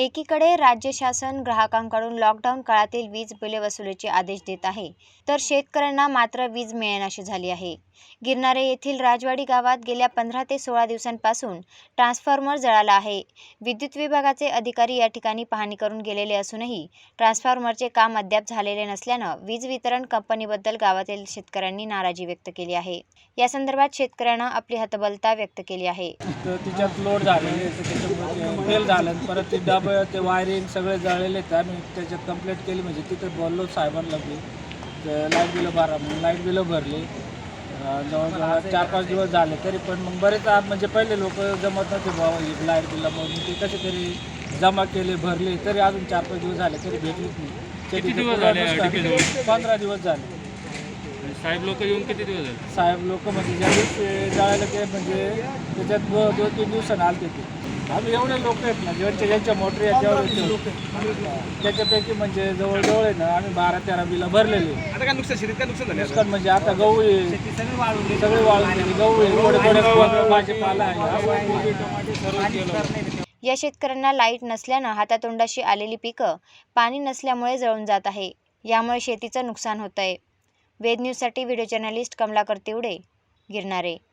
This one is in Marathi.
एकीकडे राज्य शासन ग्राहकांकडून लॉकडाऊन काळातील वीज बिले वसुलीचे आदेश देत आहे तर शेतकऱ्यांना मात्र वीज मिळेनाशी झाली आहे. गिरणारे येथील राजवाडी गावात गेल्या पंधरा ते सोळा दिवसांपासून ट्रान्सफॉर्मर जळाला आहे. विद्युत विभागाचे अधिकारी या ठिकाणी पाहणी करून गेलेले असूनही ट्रान्सफॉर्मरचे काम अद्याप झालेले नसल्यानं वीज वितरण कंपनीबद्दल गावातील शेतकऱ्यांनी नाराजी व्यक्त केली आहे. या संदर्भात शेतकऱ्यांना आपली हतबलता व्यक्त केली आहे. तिच्यात लोड झालेले फेल झालं परत ते ते वायरिंग सगळे जळलेले आहेत. आम्ही त्याच्यात कंप्लेंट केली. म्हणजे तिथे बोललो साहेबांना बी. तर लाइट बिलं भरा म्हणून लाइट बिलं भरली. जवळजवळ चार पाच दिवस झाले तरी पण मग बरेच आ- म्हणजे पहिले लोक जमत नव्हते बाबा लाइट बिलं म्हणून ते कसे तरी जमा केले भरले. तरी अजून चार पाच दिवस झाले तरी भेटलीच नाही. किती दिवस झाले पंधरा दिवस झाले. आणि साहेब लोक येऊन किती दिवस झाले? साहेब लोक म्हणजे ज्या दिवशी जायला ते म्हणजे त्याच्यात दो दोन तीन दिवसानं आलते ते. आम्ही एवढे लोक आहेत ना ज्यांच्या ज्यांच्या मोटरी आहेत तेवढे त्याच्यापैकी म्हणजे जवळजवळ आहे ना आम्ही बारा तेरा बिलं भरलेली आता काय नुकसान शेतीत काय नुकसान झालं नुकसान म्हणजे आता गहू आहे. सगळे वाळून गेली. गहू आहे थोडे थोडे भाजीपाला आहे. असं कोबी, टमाटे सर्व केलं. या शेतकऱ्यांना लाइट नसल्यानं हातातोंडाशी आलेली पिकं पाणी नसल्यामुळे जळून जात आहे. यामुळे शेतीचं नुकसान होत आहे वेद न्यूजसाठी व्हिडिओ जर्नलिस्ट कमलाकर तिवडे गिरणारे